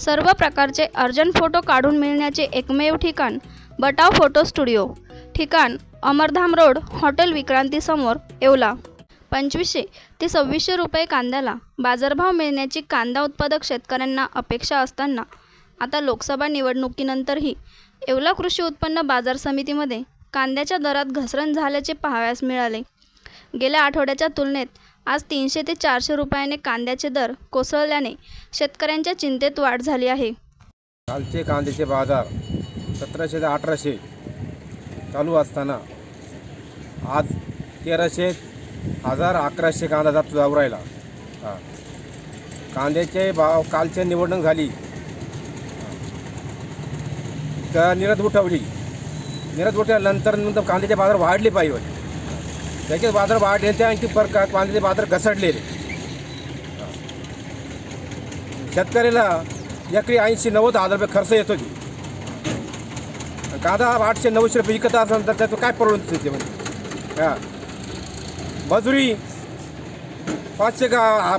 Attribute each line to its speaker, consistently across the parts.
Speaker 1: सर्व प्रकारचे urgent photo काढून मिळण्याचे एकमेव ठिकाण बटाव फोटो स्टुडिओ. ठिकाण अमरधाम रोड हॉटेल विक्रांतीसमोर येवला. पंचवीसशे ते सव्वीसशे रुपये कांद्याला बाजारभाव मिळण्याची कांदा उत्पादक शेतकऱ्यांना अपेक्षा असताना आता लोकसभा निवडणुकीनंतरही येवला कृषी उत्पन्न बाजार समितीमध्ये कांद्याच्या दरात घसरण झाल्याचे पाहावयास मिळाले. गेल्या आठवड्याच्या तुलनेत आज तीनशे ते चारशे रुपयाने कांद्याचे दर कोसळल्याने शेतकऱ्यांच्या चिंतेत वाढ झाली आहे.
Speaker 2: कालचे कांद्याचे बाजार सतराशे ते अठराशे चालू असताना आज तेराशे हजार अकराशे कांदा जातो जाऊ राहिला. हां. कांद्याचे भाव कालच्या निवडणूक झाली. तर निरत उठवली. निरत उठवल्यानंतर नंतर कांद्याचे बाजार वाढले पाहिजे. त्याचे बाजार वाढ त्या आणखी पर का- कांद्याचे बाजार घसडलेले शेतकऱ्याला एकरी ऐंशी नव्वद हजार रुपये खर्च येतो की. कांदा आठशे नऊशे रुपये विकत असेल तर त्याचं काय परवडून ते म्हणजे हां. मजुरी पाचशे का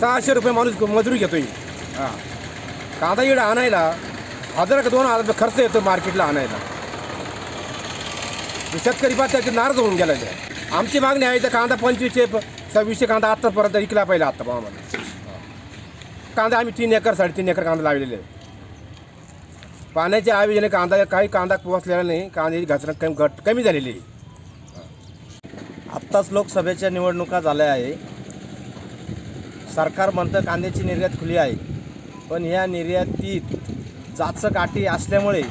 Speaker 2: सहाशे रुपये माणूस मजुरी घेतो हां. कांदा इकडे आणायला हजार का दोन हजार रुपये खर्च येतो मार्केटला आणायला. शेतकरी पाहता त्याचे नाराज होऊन गेला ते. आमची मागणी आहे तर कांदा पंचवीसशे प- सव्वीसशे कांदा आत्तापर्यंत विकला पाहिजे आत्ता बा आम्हाला कांदा आम्ही तीन एकर साडेतीन एकर कांदा लावलेले आहे पाण्याच्या आयोजने कांदा काही कांदा पोहोचलेला नाही कांद्याची घसरण कमी घट कमी झालेली आहे.
Speaker 3: आत्ताच लोकसभेच्या निवडणुका झाल्या आहे. सरकार म्हणतं कांद्याची निर्यात खुली आहे. पण ह्या निर्यातीत जाचक अटी असल्यामुळे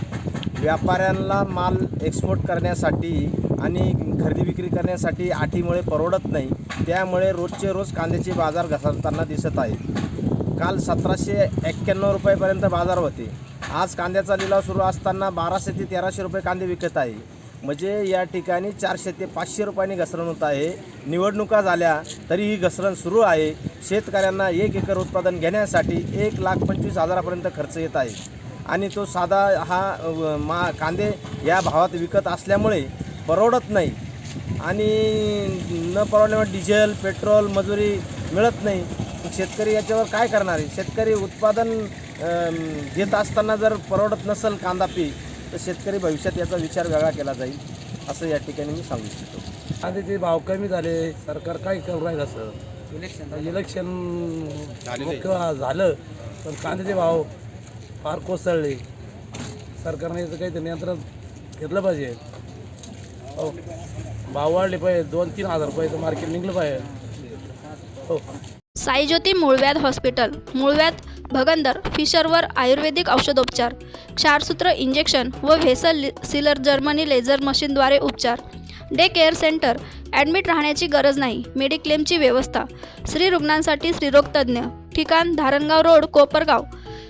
Speaker 3: व्यापाऱ्यांना माल एक्सपोर्ट करण्यासाठी आणि खरेदी विक्री करण्यासाठी आठीमुळे परवडत नाही त्यामुळे रोजचे रोज कांद्याचे बाजार घसरताना दिसत आहे. काल सतराशे एक्क्याण्णव रुपयेपर्यंत बाजार होते. आज कांद्याचा लिलाव सुरू असताना बाराशे ते तेराशे रुपये कांदे विकत आहे. म्हणजे या ठिकाणी चारशे ते पाचशे रुपयांनी घसरण होत आहे. निवडणुका झाल्या तरी ही घसरण सुरू आहे. शेतकऱ्यांना एक एकर उत्पादन घेण्यासाठी एक लाख पंचवीस हजारापर्यंत खर्च येत आहे. आणि तो साधा हा मा कांदे या भावात विकत असल्यामुळे परवडत नाही. आणि न परवडल्यामुळे डिझेल पेट्रोल मजुरी मिळत नाही. शेतकरी याच्यावर काय करणार आहे? शेतकरी उत्पादन घेत असताना जर परवडत नसेल कांदा पीक तर शेतकरी भविष्यात याचा विचार वेगळा केला जाईल असं या ठिकाणी मी सांगू इच्छितो.
Speaker 4: कांद्याचे भाव कमी झाले सरकार काय करू राहिलं असं? इलेक्शन मुख्य झालं पण कांद्याचे भाव फार कोसळले. सरकारने याचं काहीतरी नियंत्रण घेतलं पाहिजे. हो. भाव वाढले पाहिजे. दोन तीन हजार रुपयाचं मार्केट निघलं पाहिजे. हो.
Speaker 1: साईज्योती मूळव्याध हॉस्पिटल. मूळव्याध भगंदर फिशरवर आयुर्वेदिक औषधोपचार. क्षारसूत्र इंजेक्शन व व्हेसल सिलर जर्मनी लेझर मशीनद्वारे उपचार. Day care centre. ॲडमिट राहण्याची गरज नाही. मेडिक्लेमची व्यवस्था. स्त्री रुग्णांसाठी स्त्रीरोगतज्ञ ठिकाण धारणगाव रोड कोपरगाव.